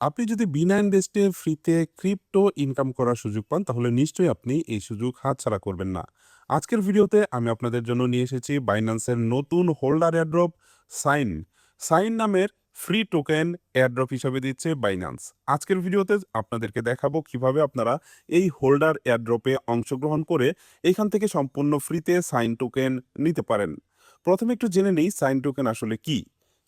আপনি যদি বিনা ইনভেস্টে ফ্রিতে ক্রিপ্টো ইনকাম করার সুযোগ পান, তাহলে নিশ্চয়ই আপনি এই সুযোগ হাতছাড়া করবেন না। আজকের ভিডিওতে আমি আপনাদের জন্য নিয়ে এসেছি বাইন্যান্সের নতুন হোল্ডার এয়ারড্রপ সাইন সাইন নামের ফ্রি টোকেন এয়ারড্রপ হিসাবে দিচ্ছে বাইন্যান্স আজকের ভিডিওতে আপনাদেরকে দেখাবো কীভাবে আপনারা এই হোল্ডার এয়ারড্রপে অংশগ্রহণ করে এখান থেকে সম্পূর্ণ ফ্রিতে সাইন টোকেন নিতে পারেন। প্রথমে একটু জেনে নেই সাইন টোকেন আসলে কি।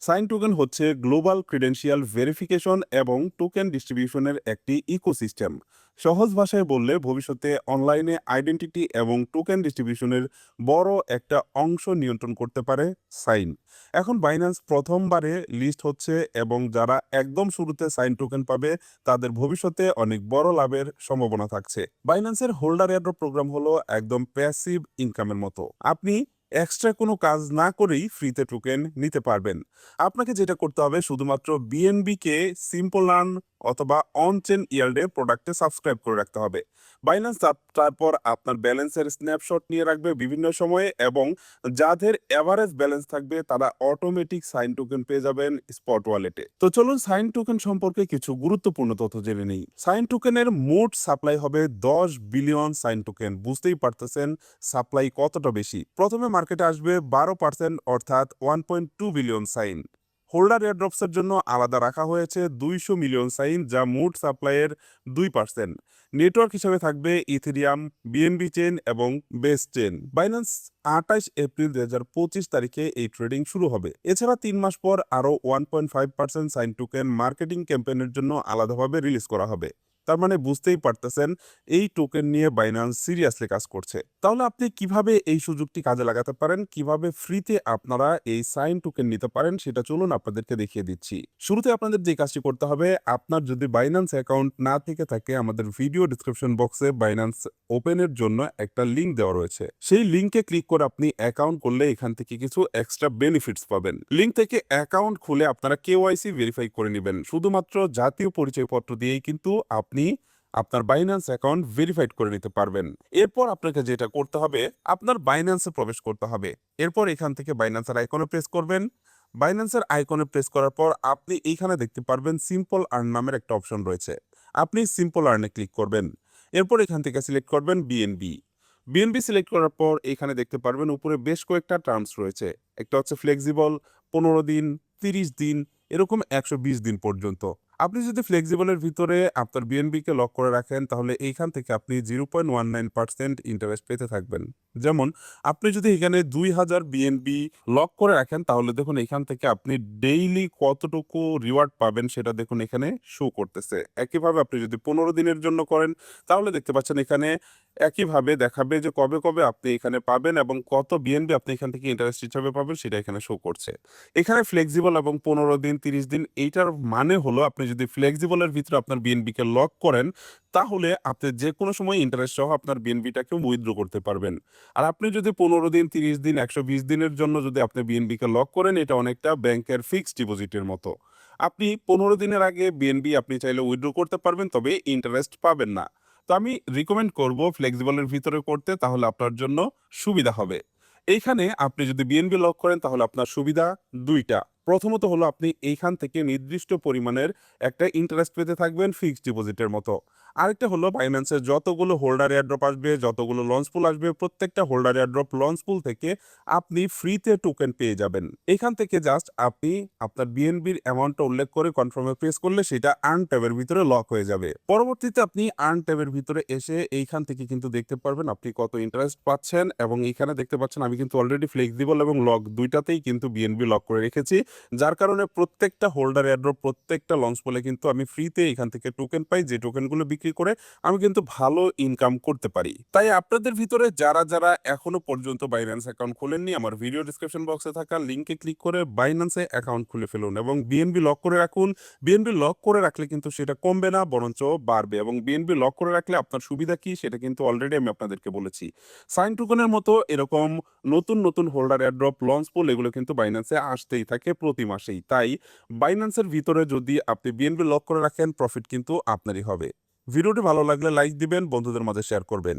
সাইন টোকেন হচ্ছে গ্লোবাল ক্রিডেন্সিয়াল ভেরিফিকেশন এবং টোকেন ডিস্ট্রিবিউশনের একটি ইকোসিস্টেম। সহজ ভাষায় বললে ভবিষ্যতে অনলাইনে আইডেন্টিটি এবং টোকেন ডিস্ট্রিবিউশনের বড় একটা অংশ নিয়ন্ত্রণ করতে পারে সাইন। এখন বাইন্যান্স প্রথমবারে লিস্ট হচ্ছে এবং যারা একদম শুরুতে সাইন টোকেন পাবে, তাদের ভবিষ্যতে অনেক বড় লাভের সম্ভাবনা থাকছে। বাইন্যান্সের হোল্ডার এয়ারড্রপ প্রোগ্রাম হলো একদম প্যাসিভ ইনকামের মতো। আপনি এক্সট্রা কোনো কাজ না করেই ফ্রিতে টোকেন নিতে পারবেন। আপনাকে যেটা করতে হবে, শুধুমাত্র বিএনবিকে সিম্পল আর্ন অথবা অন চেন ইয়ার্ডে প্রোডাক্টে সাবস্ক্রাইব করে রাখতে হবে। বাইন্যান্স তারপর আপনার ব্যালেন্সের স্ন্যাপশট নিয়ে রাখবে বিভিন্ন সময়ে এবং যাদের অ্যাভারেজ ব্যালেন্স থাকবে তারা অটোমেটিক সাইন টোকেন পেয়ে যাবেন স্পট ওয়ালেটে তো চলুন সাইন টোকেন সম্পর্কে কিছু গুরুত্বপূর্ণ তথ্য জেনে নেই। সাইন টোকেনের মোট সাপ্লাই হবে দশ বিলিয়ন সাইন টোকেন বুঝতেই পারতেছেন সাপ্লাই কতটা বেশি। প্রথমে মার্কেটে আসবে বারো পার্সেন্ট অর্থাৎ one point two billion sign holder এয়ারড্রপসের জন্য আলাদা রাখা হয়েছে দুইশো মিলিয়ন সাইন, যা মোট সাপ্লাইয়ের দুই পার্সেন্ট। নেটওয়ার্ক হিসাবে থাকবে ইথেরিয়াম বিএনবি চেন এবং বেস চেন বাইন্যান্স আঠাশ এপ্রিল দুই হাজার পঁচিশ তারিখে এই ট্রেডিং শুরু হবে। এছাড়া তিন মাস পর আরও one point five percent sign token marketing ক্যাম্পেনের জন্য আলাদাভাবে রিলিজ করা হবে। তার মানে বুঝতেই পারতেছেন এই টোকেন নিয়ে বাইন্যান্স সিরিয়াসলি কাজ করছে। তাহলে আপনি কীভাবে এই সুযোগটি কাজে লাগাতে পারেন? কীভাবে ফ্রিতে আপনারা এই সাইন টোকেন নিতে পারেন? সেটা চলুন আপনাদেরকে দেখিয়ে দিচ্ছি। শুরুতে আপনাদের যে কাজটি করতে হবে, আপনার যদি বাইন্যান্স অ্যাকাউন্ট না থেকে থাকে, আমাদের ভিডিও ডিসক্রিপশন বক্সে বাইন্যান্স ওপেনের জন্য একটা লিঙ্ক দেওয়া রয়েছে। সেই লিঙ্কে ক্লিক করে আপনি অ্যাকাউন্ট করলে এখান থেকে কিছু এক্সট্রা বেনিফিটস পাবেন। লিঙ্ক থেকে অ্যাকাউন্ট খুলে আপনারা কেওয়াইসি ভেরিফাই করে নেবেন। শুধুমাত্র জাতীয় পরিচয়পত্র দিয়েই কিন্তু আপনি আপনার বাইন্যান্স অ্যাকাউন্ট ভেরিফাইড করে নিতে পারবেন। এরপর আপনাকে যেটা করতে হবে, আপনার বাইন্যান্সে প্রবেশ করতে হবে। এরপর এখান থেকে বাইন্যান্সের আইকনে প্রেস করবেন। বাইন্যান্সের আইকনে প্রেস করার পর আপনি এইখানে দেখতে পারবেন সিম্পল আর্ন নামের একটা অপশন রয়েছে। আপনি সিম্পল আর্নে ক্লিক করবেন। এরপর এখান থেকে সিলেক্ট করবেন বিএনবি বিএনবি সিলেক্ট করার পর এখানে দেখতে পারবেন উপরে বেশ কয়েকটা টার্মস রয়েছে। একটা হচ্ছে ফ্লেক্সিবল পনেরো দিন, তিরিশ দিন, এরকম একশো বিশ দিন পর্যন্ত। আপনি যদি ফ্লেক্সিবলের ভিতরে আপনার বিএনবিকে লক করে রাখেন, তাহলে এইখান থেকে আপনি zero point one nine percent interest পেতে থাকবেন। যেমন, আপনি যদি এখানে দুই হাজার বিএনবি লক করে রাখেন, তাহলে দেখুন এখান থেকে আপনি ডেইলি কতটুকু রিওয়ার্ড পাবেন সেটা দেখুন এখানে শো করতেছে। একইভাবে আপনি যদি পনেরো দিনের জন্য করেন, তাহলে দেখতে পাচ্ছেন এখানে একইভাবে দেখাবে যে কবে কবে আপনি এখানে পাবেন এবং কত বিএনবি আপনি এখান থেকে ইন্টারেস্ট হিসাবে পাবেন সেটা এখানে শো করছে। এখানে ফ্লেক্সিবল এবং পনেরো দিন, তিরিশ দিন এইটার মানে হলো আপনি যদি ফ্লেক্সিবলের ভিতরে আপনার বিএনবিকে লক করেন, তাহলে আপনি যে কোনো সময় ইন্টারেস্ট সহ আপনার বিএনবিটাকে উইথড্র করতে পারবেন। আর আপনি যদি পনেরো দিন, তিরিশ দিন, একশো বিশ দিনের জন্য যদি আপনি বিএনবিকে লক করেন, এটা অনেকটা ব্যাংকের ফিক্সড ডিপোজিটের মতো। আপনি পনেরো দিনের আগে বিএনবি আপনি চাইলে উইথড্র করতে পারবেন, তবে ইন্টারেস্ট পাবেন না। তো আমি রিকমেন্ড করব ফ্লেক্সিবলের ভিতরে করতে, তাহলে আপনার জন্য সুবিধা হবে। এইখানে আপনি যদি বিএনবি লক করেন, তাহলে আপনার সুবিধা দুইটা। প্রথমত হলো আপনি এইখান থেকে নির্দিষ্ট পরিমাণের একটা ইন্টারেস্ট পেতে থাকবেন ফিক্সড ডিপোজিটের মতো। আরেকটা হলো বাইন্যান্সের যতগুলো হোল্ডার এয়ারড্রপ আসবে, যতগুলো লঞ্চ পুল আসবে, প্রত্যেকটা হোল্ডার এয়ারড্রপ লঞ্চ পুল থেকে আপনি ফ্রিতে টোকেন পেয়ে যাবেন। এখান থেকে জাস্ট আপনি আপনার বিএনবির অ্যামাউন্টটা উল্লেখ করে কনফার্মে প্রেস করলে সেটা আর্ন ট্যাবের ভিতরে লক হয়ে যাবে। পরবর্তীতে আপনি আর্ন ট্যাবের ভিতরে এসে এইখান থেকে কিন্তু দেখতে পারবেন আপনি কত ইন্টারেস্ট পাচ্ছেন এবং এইখানে দেখতে পাচ্ছেন আমি কিন্তু অলরেডি ফ্লেক্সিবল এবং লক দুইটাতেই কিন্তু বিএনবি লক করে রেখেছি। যার কারণে প্রত্যেকটা হোল্ডার এয়ারড্রপ প্রত্যেকটা লঞ্চ বলে কিন্তু আমি ফ্রিতে এখান থেকে টোকেন পাই, যে টোকেনগুলো বিক্রি করে আমি কিন্তু ভালো ইনকাম করতে পারি। তাই আপনাদের ভিতরে যারা যারা এখনও পর্যন্ত বাইন্যান্স অ্যাকাউন্ট খোলেননি, আমার ভিডিও ডিসক্রিপশন বক্সে থাকা লিঙ্কে ক্লিক করে বাইন্যান্সে অ্যাকাউন্ট খুলে ফেলুন এবং বিএনবি লক করে রাখুন। বিএনবি লক করে রাখলে কিন্তু সেটা কমবে না, বরঞ্চ বাড়বে এবং বিএনবি লক করে রাখলে আপনার সুবিধা কি, সেটা কিন্তু অলরেডি আমি আপনাদেরকে বলেছি। সাইন টোকেনের মতো এরকম নতুন নতুন হোল্ডার এয়ারড্রপ লঞ্চ পোল এগুলো কিন্তু বাইন্যান্সে আসতেই থাকে। প্রতি মাসেই। তাই বাইন্যান্সের ভিতরে যদি আপনি বিএনবি লক করে রাখেন প্রফিট কিন্তু আপনারই হবে। ভিডিওটি ভালো লাগলে লাইক দিবেন, বন্ধুদের মাঝে শেয়ার করবেন।